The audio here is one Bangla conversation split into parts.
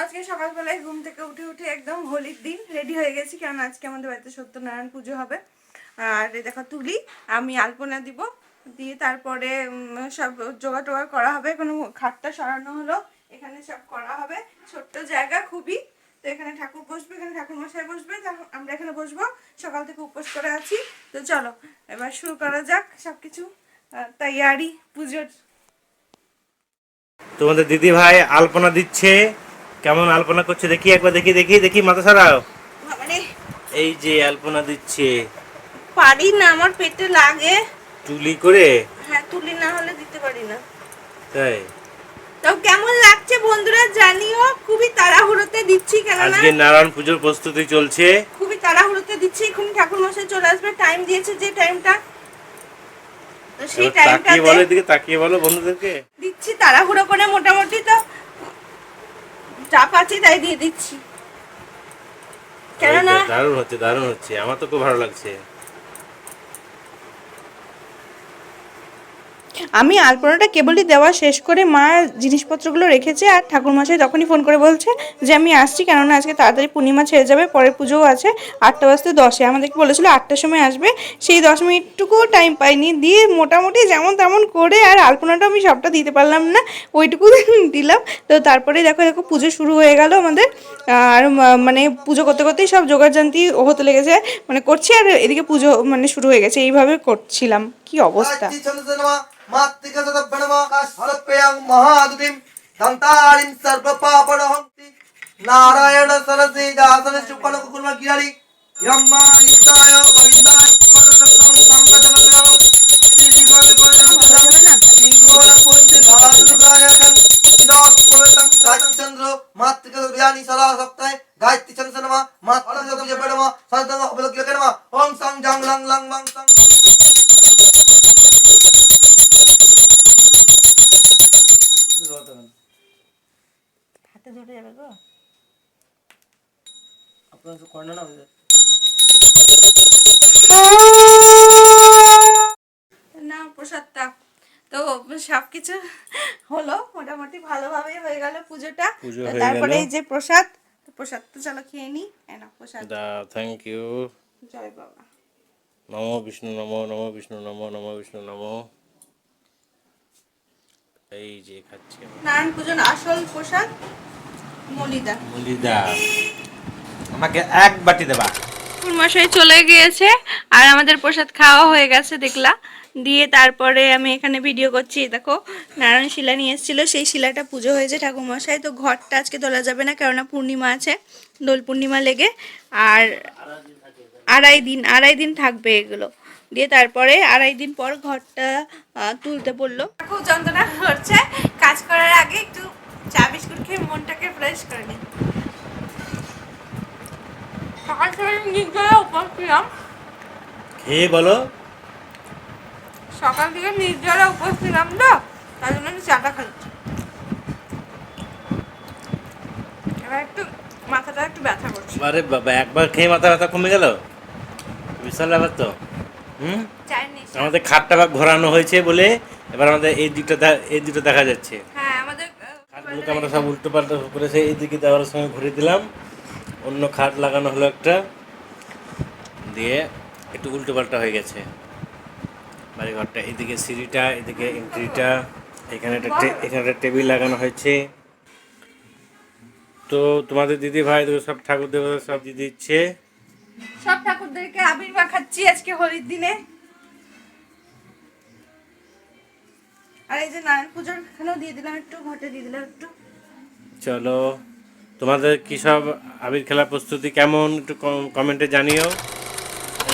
আজকে সকালবেলায় ঘুম থেকে উঠে উঠে একদম হোলির দিন রেডি হয়ে গেছি কারণ আজকে আমাদের বাড়িতে সত্যনারায়ণ পুজো হবে। আর দেখো তুলি আমি আলপনা দিব দিয়ে তারপরে সব জোগাড় টোগাড় করা হবে কোনো খাটটা সরানো হলো এখানে সব করা হবে। ছোট্ট জায়গা খুবই তো এখানে ঠাকুর বসবে এখানে ঠাকুর মশাই বসবে আমরা এখানে বসবো সকাল থেকে উপোস করে আছি। তো চলো এবার শুরু করা যাক সবকিছু আহ, তৈয়ারি পুজোর। তোমাদের দিদি ভাই আলপনা দিচ্ছে। কেমন আলপনা করছে? দেখি একবার দেখি দেখি দেখি মাথা সারাও। এই যে আলপনা দিচ্ছে। পারি না আমার পেটে লাগে। টুলি করে? হ্যাঁ তুলি না হলে দিতে পারি না। তাই? তো কেমন লাগছে বন্ধুরা জানিও। খুবই তাড়াহুড়োতে দিচ্ছি কেননা আজকে নারায়ণ পুজোর প্রস্তুতি চলছে। খুবই তাড়াহুড়োতে দিচ্ছি এখন ঠাকুর মশাই চলে আসবে। টাইম দিয়েছে যে টাইমটা তো সেই এবার তাকিয়ে বলো এদিকে তাকিয়ে বলো বন্ধুদেরকে। দিচ্ছি তাড়াহুড়ো করে মোটামুটি। তো চাপ আছে, তাই দিয়ে দিচ্ছি। কেননা দারুণ হচ্ছে দারুণ হচ্ছে, আমার তো খুব ভালো লাগছে। আমি আলপনাটা কেবলই দেওয়া শেষ করে মা জিনিসপত্রগুলো রেখেছে আর ঠাকুরমশাই তখনই ফোন করে বলছে যে, আমি আসছি কেননা আজকে তাড়াতাড়ি পূর্ণিমা ছেড়ে যাবে, পরের পুজোও আছে, আটটা বাজতে দশে। আমাদেরকে বলেছিল আটটার সময় আসবে, সেই দশ মিনিটটুকুও টাইম পাইনি। দিয়ে মোটামুটি যেমন তেমন করে আর আলপনাটা আমি সবটা দিতে পারলাম না, ওইটুকু দিলাম। তো তারপরে দেখো দেখো পুজো শুরু হয়ে গেল আমাদের। আর মানে পুজো করতে করতেই সব জোগাড়জান্তি হতে লেগেছে মানে করছি আর এদিকে পুজো মানে শুরু হয়ে গেছে, এইভাবে করছিলাম। কি অবস্থা? নারায়ণ সরসে যাসন শুকন কুকুর্ম গিরারি যম্মা নিত্যায় গোবিন্দায় করসকং সংগজগজগং শ্রী শ্রী ভবে চন্দ্র মাতৃকসদব্যানি সদা সপ্তাহে গায়ত্রী চন্দ্র নমঃ মাতৃকসদব্যয় নমঃ সদং অবলক্ষ্যকে নমঃ ওম সং জং লং লং বং সং। হাতে ধরে যাবে গো। আপনার কর্ণ না না প্রসাদটা তো। সব কিছু হলো মোটামুটি ভালোভাবেই হয়ে গেল পুজোটা। তারপরে এই যে প্রসাদ তো প্রসাদ তো চলো খেয়ে নি। না প্রসাদ। থ্যাংক ইউ জয় বাবা। নমো বিষ্ণু নমো নমো বিষ্ণু নমো নমো বিষ্ণু নমো এই যে খাচ্ছি। নারায়ণ পুজোর আসল প্রসাদ মলিদা। মলিদা। আমাকে এক বাটি দেবা। মশাই চলে গিয়েছে আর আমাদের প্রসাদ খাওয়া হয়ে গেছে দেখলা। দিয়ে তারপরে আমি এখানে ভিডিও করছি দেখো নারায়ণ শিলা নিয়ে এসেছিল সেই শিলাটা পুজো হয়েছে ঠাকুরমশাই তো ঘরটা আজকে তোলা যাবে না কেননা পূর্ণিমা আছে দোল পূর্ণিমা লেগে। আর আড়াই দিন আড়াই দিন থাকবে এগুলো। দিয়ে তারপরে আড়াই দিন পর ঘরটা তুলতে পড়ল খুব যন্ত্রণা করছে। কাজ করার আগে একটু চা বিস্কুট খেয়ে মনটাকে ফ্রেশ করে নিই সকাল সকাল নির্জলা উপোস ছিলাম। খেয়ে বলো। সকাল থেকে নির্জলা উপোস ছিলাম তো তার জন্য আমি চাটা খাচ্ছি এবার একটু মাথাটা একটু ব্যথা করছে। আরে বাবা একবার খেয়ে মাথা ব্যথা কমে গেল? বিশাল ব্যাপার তো? হুম। আমাদের খাটটা ঘোরানো হয়েছে বলে এবার আমাদের এই দিকটা এই দিকটা দেখা যাচ্ছে। হ্যাঁ খাটগুলোকে আমরা সব উল্টো পাল্টা করেছে এই দিকে দেওয়ার সময় ঘুরে দিলাম। অন্য খাট লাগানো হলো একটা। দিয়ে একটু উল্টো পাল্টা হয়ে গেছে। বাড়িঘরটা এদিকে সিঁড়িটা এদিকে এন্ট্রিটা এখানে একটা এখানে একটা টেবিল লাগানো হয়েছে। তো তোমাদের দিদি ভাই সব ঠাকুর দেবতা সব দিয়ে দিচ্ছে। ঠাকুরদেরকে আবির মাখাচ্ছি আজকে হোলির দিনে। আর এই যে নারায়ণ পুজোর এখানেও দিয়ে দিলাম একটু, ঘটে দিয়ে দিলাম একটু। চলো, তোমাদের কি সব আবির খেলার প্রস্তুতি কেমন? একটু কম- কমেন্টে জানিও।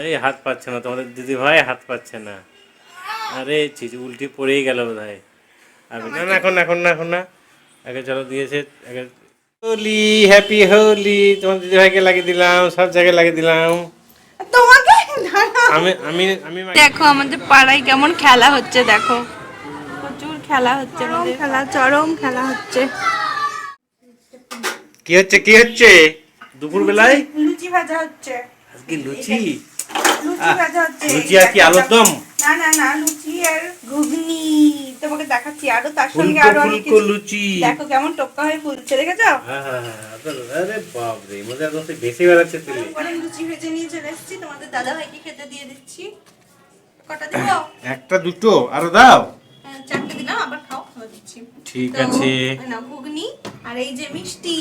এই হাত পাচ্ছে না তোমাদের, দিদি ভাই হাত পাচ্ছে না। আরে চিজ উল্টি পড়েই গেল বোধ হয় আবির, না এখন এখন না এখন না। আগে চলো দিয়েছে, আগে হোলি হ্যাপি হোলি তোমার দিদি ভাইকে লাগিয়ে দিলাম, সব জায়গায় লাগিয়ে দিলাম। তোমাকে? আমি আমি আমি দেখো আমাদের পাড়ায় কেমন খেলা হচ্ছে দেখো। প্রচুর খেলা হচ্ছে আমাদের খেলা চরম খেলা হচ্ছে। কি হচ্ছে কি হচ্ছে? দুপুর বেলায় লুচি ভাজা হচ্ছে। আজকে লুচি? লুচি ভাজা হচ্ছে। লুচি আর কি আলুর দম? না না না লুচি আর ঘুগনি। তোমাকে দেখাচ্ছি আরও তার সঙ্গে আরও অনেক কিছু। লুচি। দেখো কেমন টপকা হয়ে ফুলছে দেখেছ? হ্যাঁ হ্যাঁ হ্যাঁ আদর- আরে বাপরে মজা একদম বেশি বেড়াচ্ছে তুই গরম লুচি ভেজে নিয়ে চলে এসেছি তোমাদের দাদা ভাইকে খেতে দিয়ে দিচ্ছি। কটা দেবো? একটা দুটো আরও দাও। হ্যাঁ, চারটে দিলাম আবার খাও খাওয়া দিচ্ছি। ঠিক আছে। নাও ঘুগনি আর এই যে মিষ্টি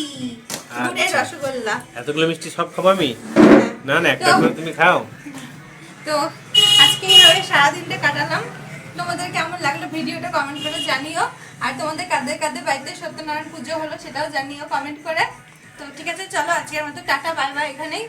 আচ্ছা। গুড়ের রসগোল্লা। এতগুলো মিষ্টি সব খাব আমি? হ্যাঁ। না না একটা করে তুমি খাও। তো আজকে এইভাবে সারাদিনটা কাটালাম। তোমাদের কেমন লাগল ভিডিওটা কমেন্ট করে জানিও। আর তোমাদের কাদের কাদের বাড়িতে সত্যনারায়ণ পুজো হলো সেটাও জানিও কমেন্ট করে। তো ঠিক আছে, চলো আজকের মতো টাটা বাই বাই এখানেই।